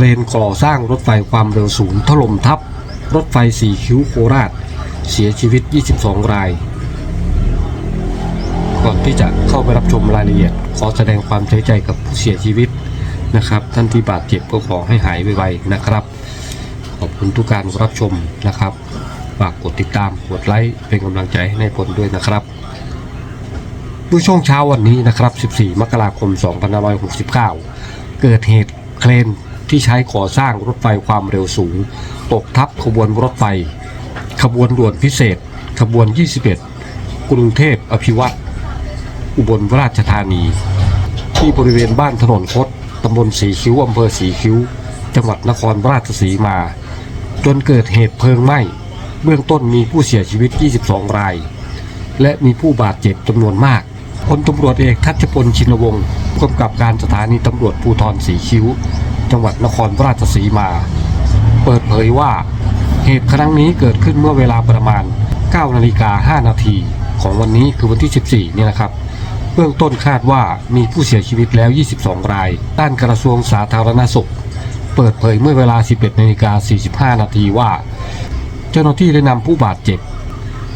เครนก่อสร้างรถไฟความเร็วสูงถล่มทับ รถไฟสีคิ้วโคราช เสียชีวิต 22 ราย ก่อนที่จะเข้าไปรับชมรายละเอียด ขอแสดงความเสียใจกับผู้เสียชีวิตนะครับ ท่านที่บาดเจ็บก็ขอให้หายไวๆนะครับ ขอบคุณทุกการรับชมนะครับฝากกดติดตามกดไลค์เป็นกำลังใจให้ในายพลด้วยนะครับเมื่อช่วงเช้าวันนี้นะครับ 14 มกราคม 2569 เกิดเหตุเครน ที่ใช้ก่อสร้างรถไฟความเร็วสูง ตกทับขบวนรถไฟ ขบวนด่วนพิเศษ ขบวน 21 กรุงเทพอภิวัตอุบลราชธานี ที่บริเวณบ้านถนนคดตำบลสีคิ้วอำเภอสีคิ้ว จังหวัดนครราชสีมา จนเกิดเหตุเพลิงไหม้ เบื้องต้นมีผู้เสียชีวิต 22 ราย และมีผู้บาดเจ็บจำนวนมากพลตำรวจเอกทัชพลชินวงศ์ผู้กำกับการสถานีตำรวจภูธรสีคิ้ว จังหวัดนครราชสีมา เปิดเผยว่าเหตุครั้งนี้เกิดขึ้นเมื่อเวลาประมาณ 9 นาฬิกา 5 นาทีของวันนี้คือวันที่ 14เนี่ยนะครับ เบื้องต้นคาดว่ามีผู้เสียชีวิตแล้ว 22 ราย ด้านกระทรวงสาธารณสุข เปิดเผยเมื่อเวลา 11 นาฬิกา 45 นาทีว่า เจ้าหน้าที่ได้นำผู้บาดเจ็บ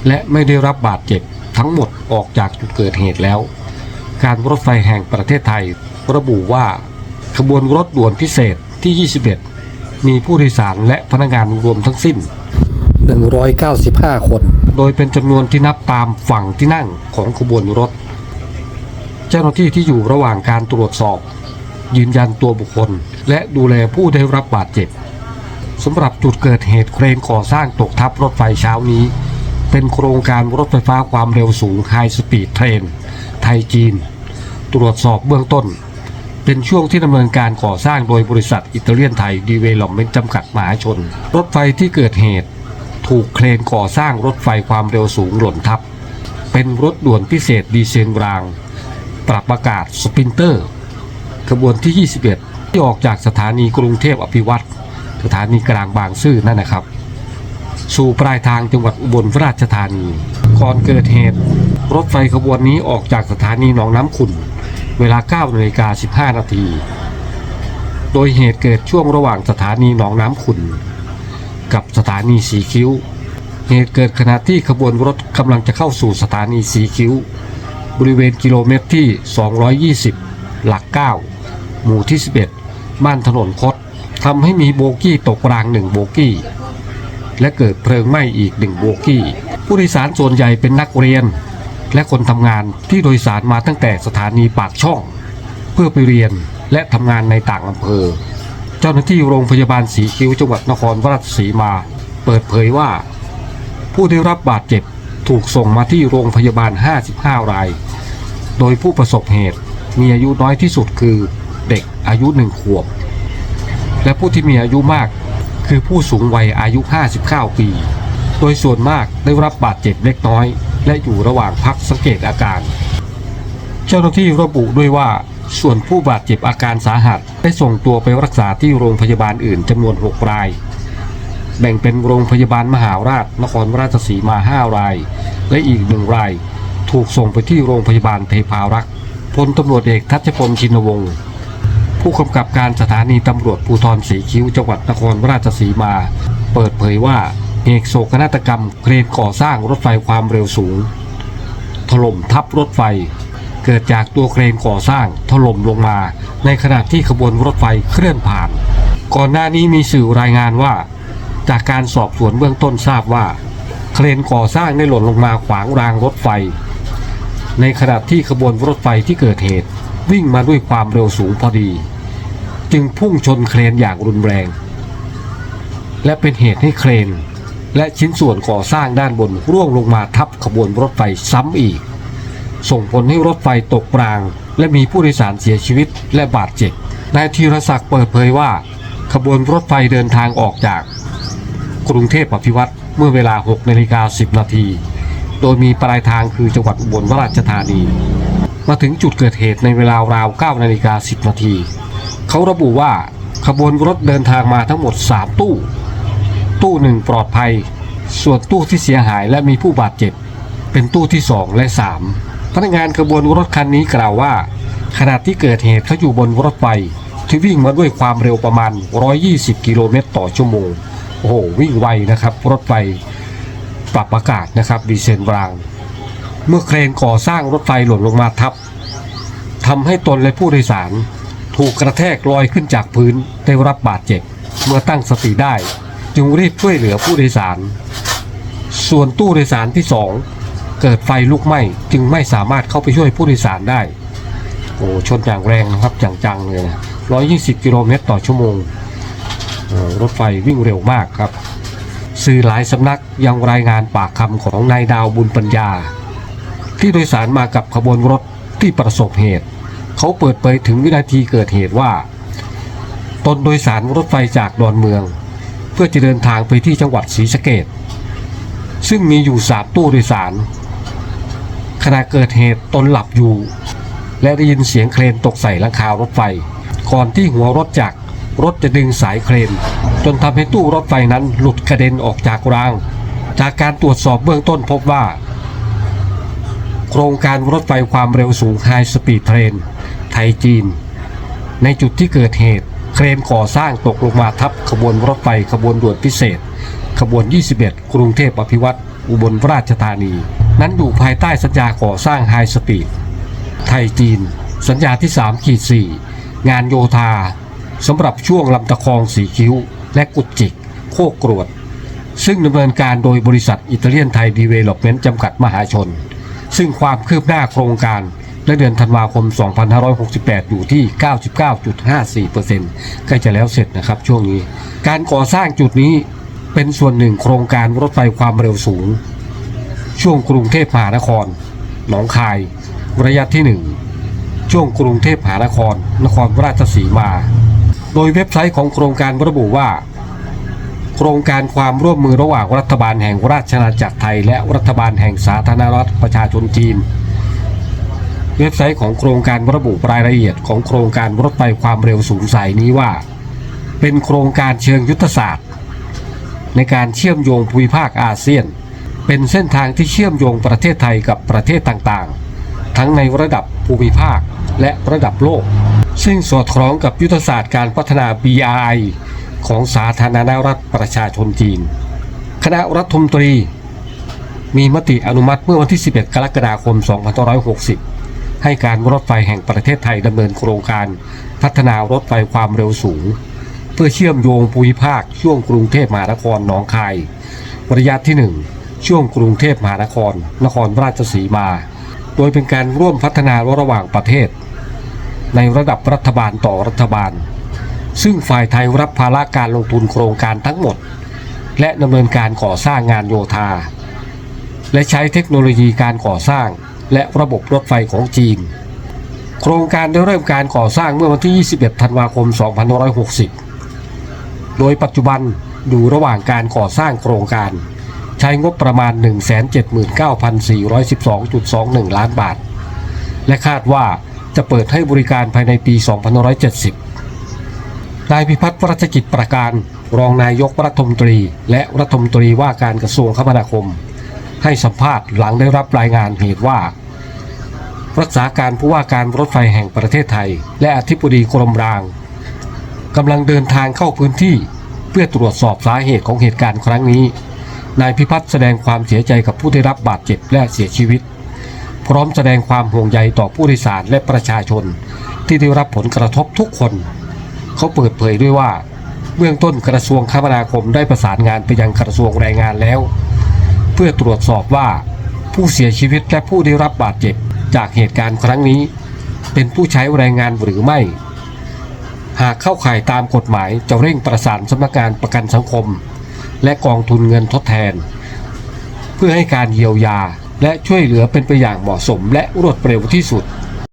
และไม่ได้รับบาดเจ็บทั้งหมดออกจากจุดเกิดเหตุแล้ว การรถไฟแห่งประเทศไทย ระบุว่า ขบวนรถด่วนพิเศษที่ 21 มีผู้โดยสารและพนักงานรวมทั้งสิ้น 195 คน โดยเป็นจำนวนที่นับตามฝั่งที่นั่งของขบวนรถ เจ้าหน้าที่ที่อยู่ระหว่างการตรวจสอบ ยืนยันตัวบุคคล และดูแลผู้ได้รับบาดเจ็บสำหรับจุดเกิดเหตุเครนก่อสร้างตกทับรถไฟเช้านี้ เป็นโครงการรถไฟฟ้าความเร็วสูงไฮสปีดเทรน ไทยจีน ตรวจสอบเบื้องต้น เป็นช่วงที่ดำเนินการก่อสร้างโดยบริษัทอิตาเลียนไทยดีเวล็อปเมนต์จำกัดมหาชน รถไฟที่เกิดเหตุ ถูกเครนก่อสร้างรถไฟความเร็วสูงหล่นทับ เป็นรถด่วนพิเศษดีเซลราง ปรับอากาศสปินเตอร์ขบวนที่ 21 ที่ออกจากสถานีกรุงเทพอภิวัตรสถานีกลางบางซื่อนั่นนะครับ สู่ปลายทางจังหวัดอุบลราชธานีก่อนเกิดเหตุ รถไฟขบวนนี้ออกจากสถานีหนองน้ำขุ่น เวลา9นาฬิกา15 นาที โดยเหตุเกิดช่วงระหว่างสถานีหนองน้ำขุนกับสถานีสีคิ้ว เหตุเกิดขณะที่ขบวนรถกำลังจะเข้าสู่สถานีสีคิ้ว บริเวณกิโลเมตรที่ 220 หลัก 9 หมู่ที่ 11 บ้านถนนคดทำให้มีโบกี้ตกรางหนึ่งโบกี้ และเกิดเพลิงไหม้อีกหนึ่งโบกี้ ผู้โดยสารส่วนใหญ่เป็นนักเรียน และคนทำงานที่โดยสารมาตั้งแต่สถานีปากช่อง เพื่อไปเรียนและทำงานในต่างอำเภอ เจ้าหน้าที่โรงพยาบาลสีคิ้วจังหวัดนครราชสีมา เปิดเผยว่า ผู้ได้รับบาดเจ็บถูกส่งมาที่โรงพยาบาล 55 ราย โดยผู้ประสบเหตุมีอายุน้อยที่สุดคือเด็กอายุหนึ่งขวบ และผู้ที่มีอายุมากคือผู้สูงวัยอายุ 59 ปี โดยส่วนมากได้รับบาดเจ็บเล็กน้อย และอยู่ระหว่างพักสังเกตอาการ เจ้าหน้าที่ระบุด้วยว่า ส่วนผู้บาดเจ็บอาการสาหัสได้ส่งตัวไปรักษาที่โรงพยาบาลอื่นจำนวน 6 ราย แบ่งเป็นโรงพยาบาลมหาราชนครราชสีมา 5 ราย และอีกหนึ่งราย ถูกส่งไปที่โรงพยาบาลเทพารักษ์พลตำรวจเอกทัชพลชินวงศ์ผู้กำกับการสถานีตำรวจภูธรสีคิ้วจังหวัดนครราชสีมา เปิดเผยว่า เหตุโศกนาฏกรรมเครนก่อสร้างรถไฟความเร็วสูง ถล่มทับรถไฟ เกิดจากตัวเครนก่อสร้างถล่มลงมา ในขณะที่ขบวนรถไฟเคลื่อนผ่าน ก่อนหน้านี้มีสื่อรายงานว่า จากการสอบสวนเบื้องต้นทราบว่า เครนก่อสร้างได้หล่นลงมาขวางรางรถไฟ ในขณะที่ขบวนรถไฟที่เกิดเหตุ วิ่งมาด้วยความเร็วสูงพอดี จึงพุ่งชนเครนอย่างรุนแรง และเป็นเหตุให้เครน และชิ้นส่วนก่อสร้างด้านบนร่วงลงมาทับขบวนรถไฟซ้ำอีก ส่งผลให้รถไฟตกราง และมีผู้โดยสารเสียชีวิตและบาดเจ็บนายธีรศักดิ์เปิดเผยว่า ขบวนรถไฟเดินทางออกจาก กรุงเทพอภิวัตรเมื่อเวลา6นาฬิกา10 นาที โดยมีปลายทางคือจังหวัดอุบลราชธานี มาถึงจุดเกิดเหตุในเวลาราว9นาฬิกา10 นาที เขาระบุว่าขบวนรถเดินทางมาทั้งหมด 3 ตู้ ตู้หนึ่งปลอดภัย ส่วนตู้ที่เสียหายและมีผู้บาดเจ็บ เป็นตู้ที่ 2 และ 3 พนักงานขบวนรถคันนี้กล่าวว่า ขณะที่เกิดเหตุเขาอยู่บนรถไฟที่วิ่งมาด้วยความเร็วประมาณ 120 กิโลเมตรต่อชั่วโมง โอ้โห วิ่งไวนะครับ รถไฟปรับอากาศนะครับดีเซลราง เมื่อเครนก่อสร้างรถไฟหล่นลงมาทับทำให้ตนและผู้โดยสาร ถูกกระแทกลอยขึ้นจากพื้นได้รับบาดเจ็บ เมื่อตั้งสติได้ จึงรีบช่วยเหลือผู้โดยสาร ส่วนตู้โดยสารที่สองเกิดไฟลุกไหม้จึงไม่สามารถเข้าไปช่วยผู้โดยสารได้ โอ้ชนอย่างแรงนะครับอย่างจังเลยนะ120 กิโลเมตรต่อชั่วโมง รถไฟวิ่งเร็วมากครับ สื่อหลายสำนักยังรายงานปากคำของนายดาวบุญปัญญา ที่โดยสารมากับขบวนรถที่ประสบเหตุ เขาเปิดเผยถึงวินาทีเกิดเหตุว่า ตนโดยสารรถไฟจากดอนเมือง เพื่อจะเดินทางไปที่จังหวัดศรีสะเกดซึ่งมีอยู่สามตู้โดยสาร ขณะเกิดเหตุตนหลับอยู่ และได้ยินเสียงเครนตกใส่หลังคารถไฟ ก่อนที่หัวรถจักรรถจะดึงสายเครน จนทำให้ตู้รถไฟนั้นหลุดกระเด็นออกจากราง จากการตรวจสอบเบื้องต้นพบว่า โครงการรถไฟความเร็วสูง High Speed Train ไทยจีน ในจุดที่เกิดเหตุ รนก่อสร้างตกลงมาทับขบวนรถไฟขบวนด่วนพิเศษ ขบวน 21 กรุงเทพอภิวัตรอุบลราชธานี นั้นอยู่ภายใต้สัญญาก่อสร้างไฮสปีดไทยจีน สัญญาที่3ขีด4งานโยธาสำหรับช่วงลำตะคองสีคิ้ว และกุดจิก โคกกรวด ซึ่งดำเนินการโดยบริษัทอิตาเลียนไทยดีเวล็อปเมนต์จำกัดมหาชน ซึ่งความคืบหน้าโครงการ ในเดือนธันวาคม 2568 อยู่ที่ 99.54%ใกล้จะแล้วเสร็จนะครับช่วงนี้ การก่อสร้างจุดนี้เป็นส่วนหนึ่งโครงการรถไฟความเร็วสูง ช่วงกรุงเทพมหานคร หนองคาย ระยะที่ 1 ช่วงกรุงเทพมหานคร นครราชสีมา โดยเว็บไซต์ของโครงการระบุว่า โครงการความร่วมมือระหว่างรัฐบาลแห่งราชอาณาจักรไทย และรัฐบาลแห่งสาธารณรัฐประชาชนจีน เว็บไซต์ของโครงการระบุรายละเอียดของโครงการรถไฟความเร็วสูงสายนี้ว่า เป็นโครงการเชิงยุทธศาสตร์ ในการเชื่อมโยงภูมิภาคอาเซียน เป็นเส้นทางที่เชื่อมโยงประเทศไทยกับประเทศต่างๆ ทั้งในระดับภูมิภาคและระดับโลก ซึ่งสอดคล้องกับยุทธศาสตร์การพัฒนา BRI ของสาธารณรัฐประชาชนจีน คณะรัฐมนตรี มีมติอนุมัติเมื่อวันที่ 11 กรกฎาคม 2560 ให้การรถไฟแห่งประเทศไทยดำเนินโครงการ พัฒนารถไฟความเร็วสูง เพื่อเชื่อมโยงภูมิภาค ช่วงกรุงเทพมหานครหนองคาย ระยะที่ 1 ช่วงกรุงเทพมหานคร นครราชสีมา โดยเป็นการร่วมพัฒนาระหว่างประเทศ ในระดับรัฐบาลต่อรัฐบาล ซึ่งฝ่ายไทยรับภาระการลงทุนโครงการทั้งหมด และดำเนินการก่อสร้างงานโยธา และใช้เทคโนโลยีการก่อสร้าง และระบบรถไฟของจีน โครงการได้เริ่มการก่อสร้างเมื่อวันที่ 21 ธันวาคม 2560 โดยปัจจุบันอยู่ระหว่างการก่อสร้างโครงการ ใช้งบประมาณ 179,412.21 ล้านบาท และคาดว่าจะเปิดให้บริการภายในปี 2570 นายพิพัฒน์รัชกิจประการ รองนายกรัฐมนตรี และรัฐมนตรีว่าการกระทรวงคมนาคม ให้สัมภาษณ์หลังได้รับรายงานเหตุว่า รักษาการผู้ว่าการรถไฟแห่งประเทศไทย และอธิบดีกรมรางกำลังเดินทางเข้าพื้นที่เพื่อตรวจสอบสาเหตุของเหตุการณ์ครั้งนี้ นายพิพัฒน์แสดงความเสียใจกับผู้ได้รับบาดเจ็บและเสียชีวิต พร้อมแสดงความห่วงใยต่อผู้โดยสารและประชาชน ที่ได้รับผลกระทบทุกคน เขาเปิดเผยด้วยว่า เบื้องต้นกระทรวงคมนาคมได้ประสานงานไปยังกระทรวงแรงงานแล้ว เพื่อตรวจสอบว่า ผู้เสียชีวิตและผู้ได้รับบาดเจ็บจากเหตุการณ์ครั้งนี้ เป็นผู้ใช้แรงงานหรือไม่ หากเข้าข่ายตามกฎหมายจะเร่งประสานสำนักงานประกันสังคม และกองทุนเงินทดแทน เพื่อให้การเยียวยาและช่วยเหลือเป็นไปอย่างเหมาะสมและรวดเร็วที่สุด